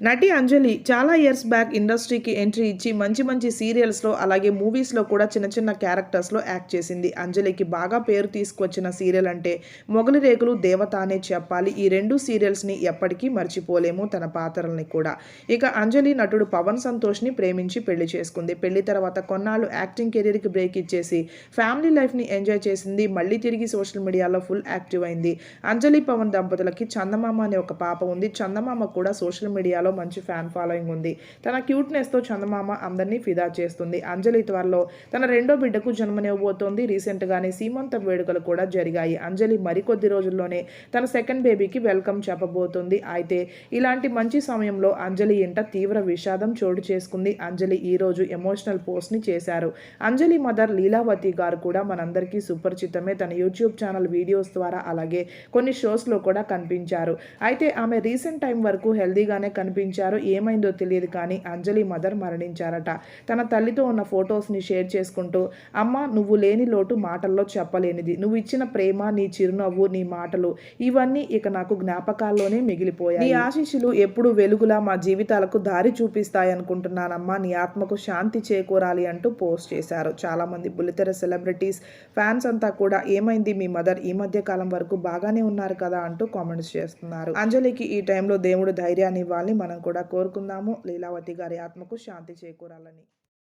నటి అంజలి చాలా years back ఇండస్ట్రీకి ఎంట్రీ ఇచ్చి మంచి మంచి సీరియల్స్లో అలాగే మూవీస్లో కూడా చిన్న చిన్న క్యారెక్టర్స్లో యాక్ట్ చేసింది. అంజలికి బాగా పేరు తీసుకొచ్చిన సీరియల్ అంటే మొగలి రేకులు దేవత అనే చెప్పాలి. ఈ రెండు సీరియల్స్ని ఎప్పటికీ మర్చిపోలేము తన పాత్రల్ని కూడా. ఇక అంజలి నటుడు పవన్ సంతోష్ని ప్రేమించి పెళ్ళి చేసుకుంది. పెళ్ళి తర్వాత కొన్నాళ్ళు యాక్టింగ్ కెరీర్కి బ్రేక్ ఇచ్చేసి ఫ్యామిలీ లైఫ్ని ఎంజాయ్ చేసింది. మళ్ళీ తిరిగి సోషల్ మీడియాలో ఫుల్ యాక్టివ్ అయింది. అంజలి పవన్ దంపతులకి చందమామ అనే ఒక పాప ఉంది. చందమామ కూడా సోషల్ మీడియాలో మంచి ఫ్యాన్ ఫాలోయింగ్ ఉంది. తన క్యూట్నెస్తో చందమామ అందరినీ ఫిదా చేస్తుంది. అంజలి త్వరలో తన రెండో బిడ్డకు జన్మనివ్వబోతోంది. రీసెంట్గానే సీమంత వేడుకలు కూడా జరిగాయి. అంజలి మరికొద్ది రోజుల్లోనే తన సెకండ్ బేబీకి వెల్కమ్ చెప్పబోతుంది. అయితే ఇలాంటి మంచి సమయంలో అంజలి ఇంట తీవ్ర విషాదం చోటు చేసుకుంది. అంజలి ఈరోజు ఎమోషనల్ పోస్ట్ని చేశారు. అంజలి మదర్ లీలావతి గారు కూడా మనందరికీ సుపరిచితమే. తన యూట్యూబ్ ఛానల్ వీడియోస్ ద్వారా అలాగే కొన్ని షోస్లో కూడా కనిపించారు. అయితే ఆమె రీసెంట్ టైం వరకు హెల్దీగానే కనిపించారు ఏమైందో తెలియదు కానీ అంజలి మదర్ మరణించారట. తన తల్లితో ఉన్న ఫొటోస్ని షేర్ చేసుకుంటూ అమ్మ నువ్వు లేని లోటు మాటల్లో చెప్పలేనిది. నువ్వు ఇచ్చిన ప్రేమ నీ చిరునవ్వు నీ మాటలు ఇవన్నీ ఇక నాకు జ్ఞాపకాల్లోనే మిగిలిపోయాయి. నీ ఆశీస్సులు ఎప్పుడు వెలుగులా మా జీవితాలకు దారి చూపిస్తాయనుకుంటున్నానమ్మా. నీ ఆత్మకు శాంతి చేకూరాలి అంటూ పోస్ట్ చేశారు. చాలామంది బుల్లితెర సెలబ్రిటీస్ ఫ్యాన్స్ అంతా కూడా ఏమైంది మీ మదర్? ఈ మధ్య కాలం వరకు బాగానే ఉన్నారు కదా అంటూ కామెంట్స్ చేస్తున్నారు. అంజలికి ఈ టైంలో దేవుడు ధైర్యాన్ని ఇవ్వాలని మనం కూడా కోరుకుందాము. లీలావతి గారి ఆత్మకు శాంతి చేకూరాలని.